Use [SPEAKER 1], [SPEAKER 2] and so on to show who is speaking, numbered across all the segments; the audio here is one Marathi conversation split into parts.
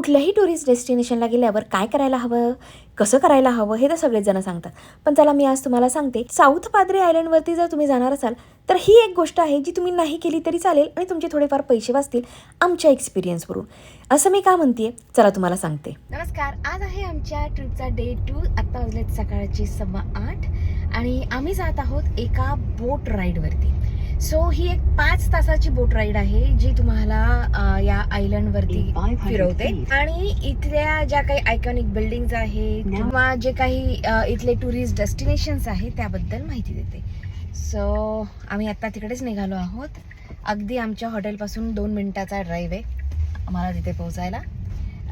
[SPEAKER 1] कुठल्याही टुरिस्ट डेस्टिनेशनला गेल्यावर काय करायला हवं? कसं करायला हवं? हे तर सगळेच जण सांगतात. पण चला मी आज तुम्हाला सांगते. साऊथ पाद्री आयलंडवरती जर तुम्ही जाणार असाल तर ही एक गोष्ट आहे जी तुम्ही नाही केली तरी चालेल आणि तुमचे थोडेफार पैसे वाचतील आमच्या एक्सपिरियन्सवरून असं मी का म्हणते चला तुम्हाला सांगते. नमस्कार. आज आहे आमच्या ट्रिपचा डे टू आत्ता वाजले सकाळची सव्वा आठ. आणि आम्ही जात आहोत एका बोट राईडवरती सो ही एक पाच तासाची बोट राईड आहे जी तुम्हाला या आयलंडवरती फिरवते. आणि इथल्या ज्या काही आयकॉनिक बिल्डिंग आहेत. किंवा जे काही इथले टुरिस्ट डेस्टिनेशन्स आहेत त्याबद्दल माहिती देते. सो आम्ही आता तिकडेच निघालो आहोत. अगदी आमच्या हॉटेलपासून दोन मिनिटाचा ड्राईव्ह आहे आम्हाला तिथे पोहोचायला.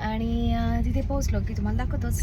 [SPEAKER 1] आणि तिथे पोहोचलो की तुम्हाला दाखवतोच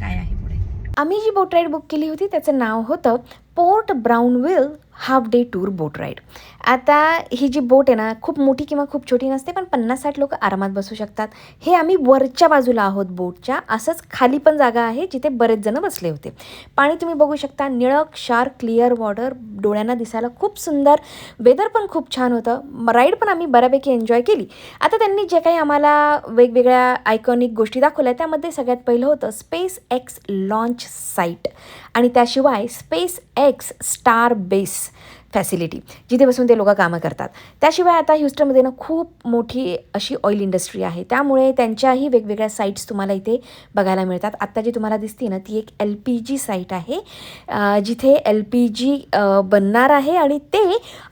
[SPEAKER 1] काय आहे पुढे. आम्ही जी बोट राईड बुक केली होती त्याचं नाव होतं port Brownsville half day tour boat ride. आता ही जी बोट आहे ना खूप मोठी किंवा खूप छोटी नसते पण पन्नास साठ लोक आरामात बसू शकतात. हे आम्ही वरच्या बाजूला आहोत बोटच्या असंच खाली पण जागा आहे जिथे बरेच जण बसले होते. पाणी तुम्ही बघू शकता निळक क्षार क्लिअर वॉटर डोळ्यांना दिसायला खूप सुंदर वेदर पण खूप छान होतं राईड पण आम्ही बऱ्यापैकी एन्जॉय केली. आता त्यांनी जे काही आम्हाला वेगवेगळ्या आयकॉनिक गोष्टी दाखवल्या त्यामध्ये सगळ्यात पहिलं होतं स्पेस एक्स लॉन्च साईट. आणि त्याशिवाय space x Starbase facility जिथे बसून ते लोक कामं करतात. त्याशिवाय आता ह्युस्टनमध्ये ना खूप मोठी अशी ऑइल इंडस्ट्री आहे. त्यामुळे त्यांच्याही वेगवेगळ्या साईट्स तुम्हाला इथे बघायला मिळतात. आत्ता जी तुम्हाला दिसते ना ती एक एल पी जी साईट आहे. जिथे एल पी जी बनणार आहे आणि ते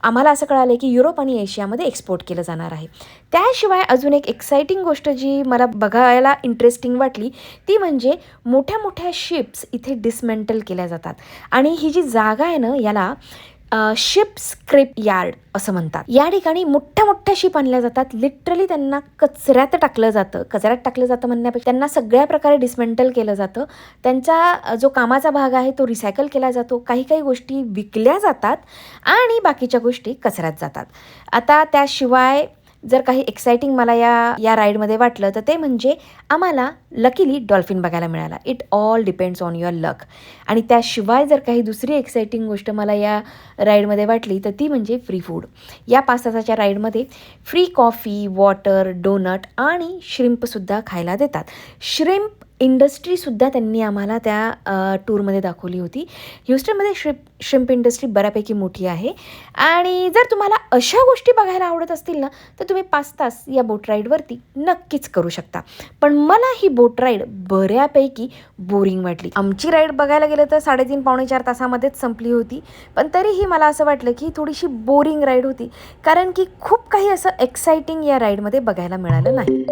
[SPEAKER 1] आम्हाला असं कळालं की युरोप आणि एशियामध्ये एक्सपोर्ट केलं जाणार आहे. त्याशिवाय अजून एक एक्साइटिंग गोष्ट जी मला बघायला इंटरेस्टिंग वाटली ती म्हणजे मोठ्या मोठ्या शिप्स इथे डिसमेंटल केल्या जातात. आणि ही जी जागा आहे ना याला शिप स्क्रिप यार्ड असं म्हणतात. या ठिकाणी मोठ्या मोठ्या शिप आणल्या जातात. लिटरली त्यांना कचऱ्यात टाकलं जातं. कचऱ्यात टाकलं जातं म्हणण्यापेक्षा त्यांना सगळ्या प्रकारे डिसमेंटल केलं जातं. त्यांचा जो कामाचा भाग आहे तो रिसायकल केला जातो. काही काही गोष्टी विकल्या जातात आणि बाकीच्या गोष्टी कचऱ्यात जातात. आता त्याशिवाय जर काही एक्सायटिंग मला या या राईडमध्ये वाटलं तर ते म्हणजे आम्हाला लकीली डॉल्फिन बघायला मिळाला. It all depends on your luck आणि त्याशिवाय जर काही दुसरी एक्सायटिंग गोष्ट मला या राईडमध्ये वाटली तर ती म्हणजे फ्री फूड या पाच तासाच्या राईडमध्ये फ्री कॉफी वॉटर डोनट आणि श्रिम्पसुद्धा खायला देतात. श्रिम्प इंडस्ट्रीसुद्धा त्यांनी आम्हाला त्या टूरमध्ये दाखवली होती. ह्युस्टनमध्ये श्रिप श्रिम्प इंडस्ट्री बऱ्यापैकी मोठी आहे. आणि जर तुम्हाला अशा गोष्टी बघायला आवडत असतील ना तर तुम्ही पाच तास या बोट राईडवरती नक्कीच करू शकता. पण मला ही बोट राईड बऱ्यापैकी बोरिंग वाटली. आमची राईड बघायला गेलं तर साडेतीन पावणे चार तासामध्येच संपली होती. पण तरीही मला असं वाटलं की थोडीशी बोरिंग राईड होती. कारण की खूप काही असं एक्साइटिंग या राईडमध्ये बघायला मिळालं नाही.